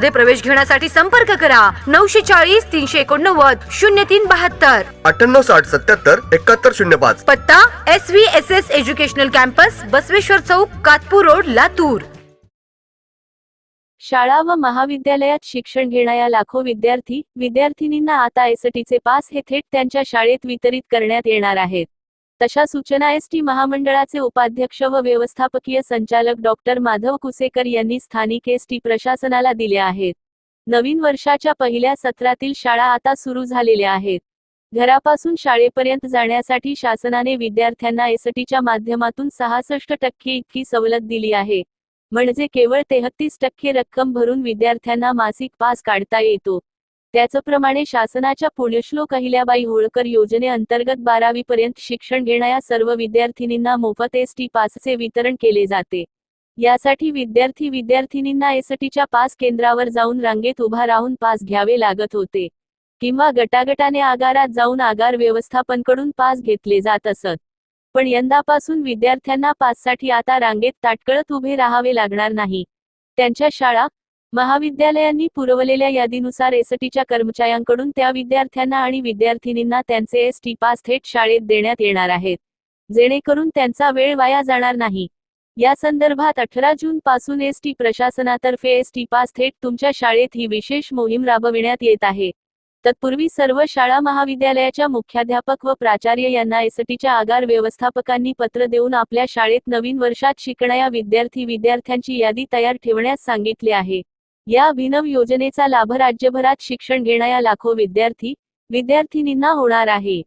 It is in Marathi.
प्रवेश घेण्यासाठी संपर्क करा. नऊशे चाळीस तीनशे एकोणनव्वद शून्य तीन बहात्तर. अठ्ठ्याण्णव साठ सत्याहत्तर एकाहत्तर शून्य पाच. पत्ता S V S S educational campus Basaveshwar चौक कातपूर रोड लातूर. शाळा व महाविद्यालयात शिक्षण घेणाऱ्या लाखो विद्यार्थी विद्यार्थिनींना आता एसटीचे पास हे थेट त्यांच्या शाळेत वितरित करण्यात येणार आहेत. तशा सूचना एसटी महामंडळाचे उपाध्यक्ष व व्यवस्थापकीय संचालक डॉक्टर माधव कुसेकर यांनी स्थानिक एसटी प्रशासनाला दिल्या आहेत. नवीन वर्षाच्या पहिल्या सत्रातील शाळा आता सुरू झालेल्या आहेत. घरापासून शाळेपर्यंत जाण्यासाठी शासनाने विद्यार्थ्यांना एसटीच्या माध्यमातून सहासष्ट टक्के इतकी सवलत दिली आहे. म्हणजे केवळ तेहतीस टक्के रक्कम भरून विद्यार्थ्यांना मासिक पास काढता येतो. त्याचप्रमाणे शासनाच्या पुण्यश्लोक अहिल्याबाई होळकर योजनेअंतर्गत बारावी पर्यंत शिक्षण घेणाऱ्या सर्व विद्यार्थिनींना मोफत एस टी पासचे वितरण केले जाते. यासाठी विद्यार्थी विद्यार्थिनींना एसटीच्या पास केंद्रावर जाऊन रांगेत उभा राहून पास घ्यावे लागत होते. किंवा गटागटाने आगारात जाऊन आगार व्यवस्थापनकडून पास घेतले जात असत. पण यंदापासून विद्यार्थ्यांना पाससाठी आता रांगेत ताटकळत उभे राहावे लागणार नाही. त्यांच्या शाळा महाविद्यालयांनी पुरवलेल्या यादीनुसार एसटीच्या कर्मचाऱ्यांकडून त्या विद्यार्थ्यांना आणि विद्यार्थिनींना त्यांचे एस टी पास थेट शाळेत देण्यात येणार आहेत जेणेकरून त्यांचा वेळ वाया जाणार नाही. या संदर्भात अठरा जून पासून एस टी प्रशासनातर्फे एस टी पास थेट तुमच्या शाळेत ही विशेष मोहीम राबविण्यात येत आहे. तत्पूर्वी सर्व शाळा महाविद्यालयाच्या मुख्याध्यापक व प्राचार्य यांना एसटीच्या आगार व्यवस्थापकांनी पत्र देऊन आपल्या शाळेत नवीन वर्षात शिकणाऱ्या विद्यार्थी विद्यार्थ्यांची यादी तयार ठेवण्यास सांगितले आहे. या अभिनव योजनेचा लाभ राज्यभरात शिक्षण घेणाऱ्या लाखो विद्यार्थी विद्यार्थिनींना होणार आहे.